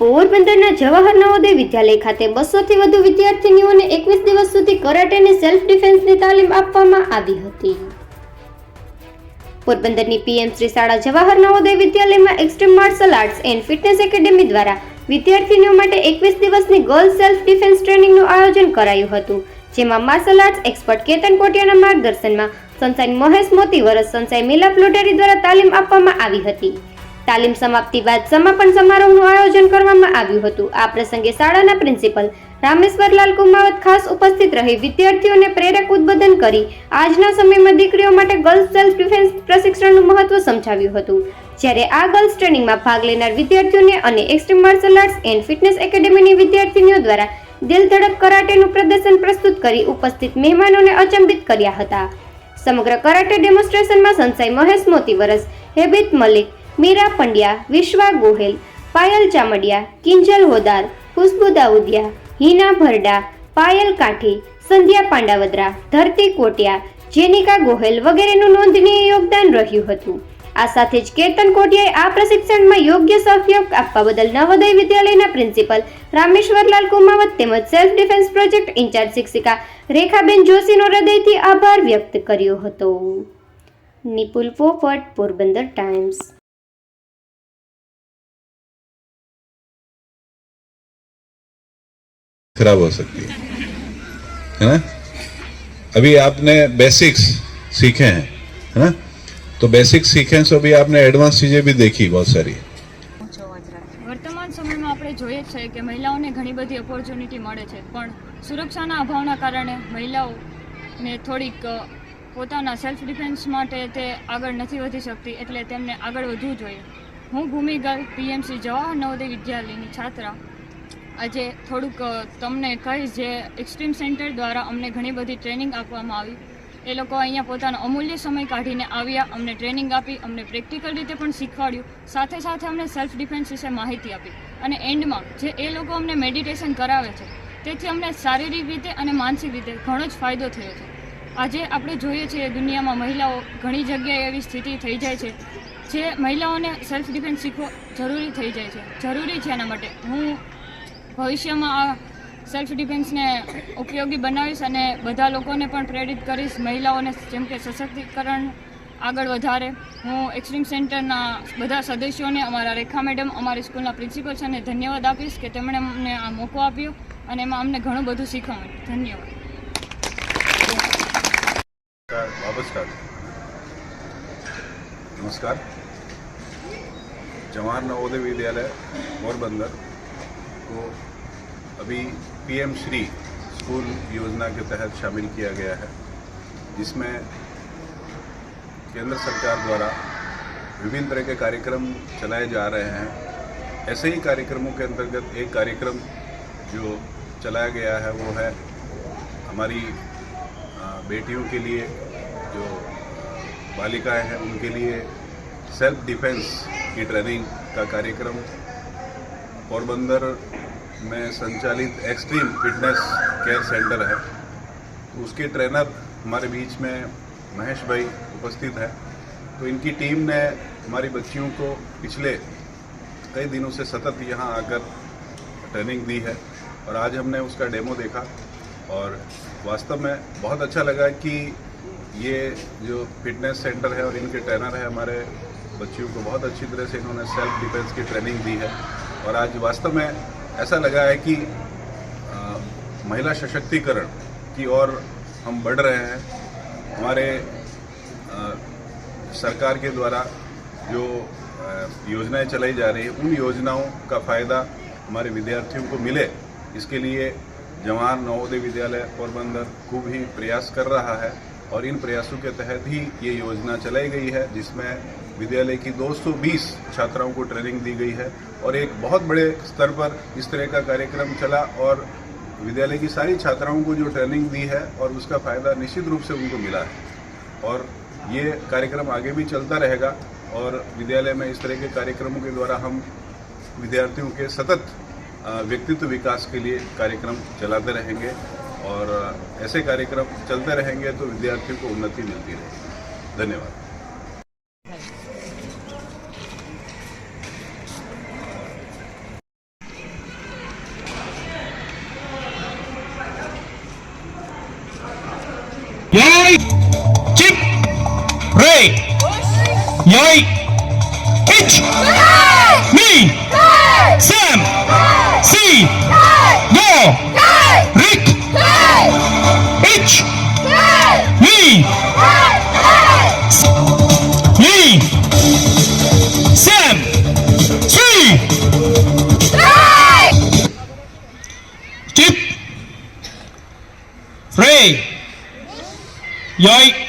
પોરબંદરના જવાહર નવોદય વિદ્યાલય ખાતે બસોથી વધુ વિદ્યાર્થીનીઓને એકવીસ દિવસ સુધી કરાટેની સેલ્ફ ડિફેન્સની તાલીમ આપવામાં આવી હતી. પોરબંદરની પીએમ શ્રી શાળા જવાહર નવોદય વિદ્યાલયમાં extreme martial arts and fitness academy દ્વારા વિદ્યાર્થીનીઓ માટે એકવીસ દિવસની ગર્લ્સ સેલ્ફ ડિફેન્સ ટ્રેનિંગનું આયોજન કરાયું હતું, જેમાં માર્શલ આર્ટ્સ એક્સપર્ટ કેતન કોટિયાના માર્ગદર્શનમાં સંસાઈ મહેશ મોતી વરસ સંસાઈ મિલા પ્લોટેરી દ્વારા તાલીમ આપવામાં આવી હતી. તાલીમ સમાપ્તિ બાદ સમાપન સમારોહનું આયોજન કરવામાં આવ્યું હતું. આ પ્રસંગે શાળાના પ્રિન્સિપલ રામેશ્વરલાલ કુમાવત ખાસ ઉપસ્થિત રહી વિદ્યાર્થીઓને પ્રેરક ઉદ્બોધન કરી આજના સમયમાં દીકરીઓ માટે ગર્લ્સ સેલ્ફ ડિફેન્સ પ્રશિક્ષણનું મહત્વ સમજાવ્યું હતું. જ્યારે આ ગર્લ્સ ટ્રેનિંગમાં ભાગ લેનાર વિદ્યાર્થીઓને અને extreme martial arts and fitness એકેડેમીની વિદ્યાર્થીનીઓ દ્વારા દિલ ધડક કરાટેનું પ્રદર્શન પ્રસ્તુત કરી ઉપસ્થિત મહેમાનોને અચંબિત કર્યા હતા. સમગ્ર કરાટે ડેમોન્સ્ટ્રેશનમાં સંસાઈ મહેશ મોતીવરસ હેબિત મલિક મીરા પંડ્યા, વિશ્વા ગોહેલ, પાયલ ચામડિયા, કિંજલ હોદાર, ખુશ્બુ દાઉદિયા, હિના ભરડા, પાયલ કાઠી, સંધ્યા પાંડાવદરા, ધરતી કોટિયા, જેનિકા ગોહેલ વગેરેનું નોંધનીય યોગદાન રહ્યું હતું. આ સાથે જ કેતન કોટિયાએ આ પ્રશિક્ષણમાં યોગ્ય સહયોગ આપવા બદલ નવોદય વિદ્યાલયના પ્રિન્સિપલ રામેશ્વરલાલ કુમાવત તેમજ સેલ્ફ ડિફેન્સ પ્રોજેક્ટ ઇન્ચાર્જ શિક્ષિકા રેખાબેન જોશીનો હૃદયથી આભાર વ્યક્ત કર્યો હતો. નિપુલ પોપટ, પોરબંદર ટાઈમ્સ. खराब हो सकती है है ना अभी आपने बेसिक्स सीखे हैं है ना तो बेसिक्स सीखे हैं तो अभी आपने एडवांस चीजें भी देखी बहुत सारी વર્તમાન સમયમાં આપણે જોઈએ જ છે કે મહિલાઓને ઘણી બધી ઓપોર્ચ્યુનિટી મળે છે પણ સુરક્ષાના અભાવના કારણે મહિલાઓને થોડીક અ, પોતાના સેલ્ફ ડિફેન્સ માટે તે આગળ નથી વધી શકતી એટલે તેમને આગળ વધવું જોઈએ હું ભૂમિગલ પીએમસી જવાહર નવોદય વિદ્યાલયની છાત્રા આજે થોડુંક તમને કહીશ જે એક્સ્ટ્રીમ સેન્ટર દ્વારા અમને ઘણી બધી ટ્રેનિંગ આપવામાં આવી. એ લોકો અહીંયા પોતાનો અમૂલ્ય સમય કાઢીને આવ્યા, અમને ટ્રેનિંગ આપી, અમને પ્રેક્ટિકલ રીતે પણ શીખવાડ્યું. સાથે સાથે અમને સેલ્ફ ડિફેન્સ વિશે માહિતી આપી. અને એન્ડમાં જે એ લોકો અમને મેડિટેશન કરાવે છે, તેથી અમને શારીરિક રીતે અને માનસિક રીતે ઘણો જ ફાયદો થયો છે. આજે આપણે જોઈએ છીએ દુનિયામાં મહિલાઓ ઘણી જગ્યાએ એવી સ્થિતિ થઈ જાય છે, જે મહિલાઓને સેલ્ફ ડિફેન્સ શીખવો જરૂરી થઈ જાય છે. જરૂરી છે એના માટે હું ભવિષ્યમાં આ સેલ્ફ ડિફેન્સને ઉપયોગી બનાવીશ અને બધા લોકોને પણ પ્રેરિત કરીશ, મહિલાઓને જેમ કે સશક્તિકરણ આગળ વધારે. હું એક્સ્ટ્રીમ સેન્ટરના બધા સદસ્યોને, અમારા રેખા મેડમ, અમારી સ્કૂલના પ્રિન્સિપલ છે અને ધન્યવાદ આપીશ કે તેમણે અમને આ મોકો આપ્યો અને એમાં અમને ઘણું બધું શીખવા મળ્યું. ધન્યવાદ. નમસ્કાર નમસ્કાર. જવાહર નવોદય વિદ્યાલય પોરબંદર. को अभी पीएम श्री स्कूल योजना के तहत शामिल किया गया है, जिसमें केंद्र सरकार द्वारा विभिन्न तरह के कार्यक्रम चलाए जा रहे हैं। ऐसे ही कार्यक्रमों के अंतर्गत एक कार्यक्रम जो चलाया गया है, वो है हमारी बेटियों के लिए जो बालिकाएँ हैं, उनके लिए सेल्फ डिफेंस की ट्रेनिंग का कार्यक्रम पोरबंदर में संचालित एक्सट्रीम फिटनेस केयर सेंटर है। उसके ट्रेनर हमारे बीच में महेश भाई उपस्थित है। तो इनकी टीम ने हमारी बच्चियों को पिछले कई दिनों से सतत यहाँ आकर ट्रेनिंग दी है और आज हमने उसका डेमो देखा और वास्तव में बहुत अच्छा लगा कि ये जो फिटनेस सेंटर है और इनके ट्रेनर है हमारे बच्चियों को बहुत अच्छी तरह से इन्होंने सेल्फ डिफेंस की ट्रेनिंग दी है। और आज वास्तव में ऐसा लगा है कि अ, महिला सशक्तिकरण की ओर हम बढ़ रहे हैं। हमारे अ, सरकार के द्वारा जो योजनाएँ चलाई जा रही हैं उन योजनाओं का फ़ायदा हमारे विद्यार्थियों को मिले। इसके लिए जवाहर नवोदय विद्यालय पोरबंदर खूब ही प्रयास कर रहा है और इन प्रयासों के तहत ही ये योजना चलाई गई है जिसमें विद्यालय की 220 छात्राओं को ट्रेनिंग दी गई है और एक बहुत बड़े स्तर पर इस तरह का कार्यक्रम चला और विद्यालय की सारी छात्राओं को जो ट्रेनिंग दी है और उसका फ़ायदा निश्चित रूप से उनको मिला है। और ये कार्यक्रम आगे भी चलता रहेगा और विद्यालय में इस तरह के कार्यक्रमों के द्वारा हम विद्यार्थियों के सतत व्यक्तित्व विकास के लिए कार्यक्रम चलाते रहेंगे और ऐसे कार्यक्रम चलते रहेंगे तो विद्यार्थियों को उन्नति मिलती रहेगी। धन्यवाद। Yoi! Chip! Ray! Yoi! Itch! Me! Sam! C! 来。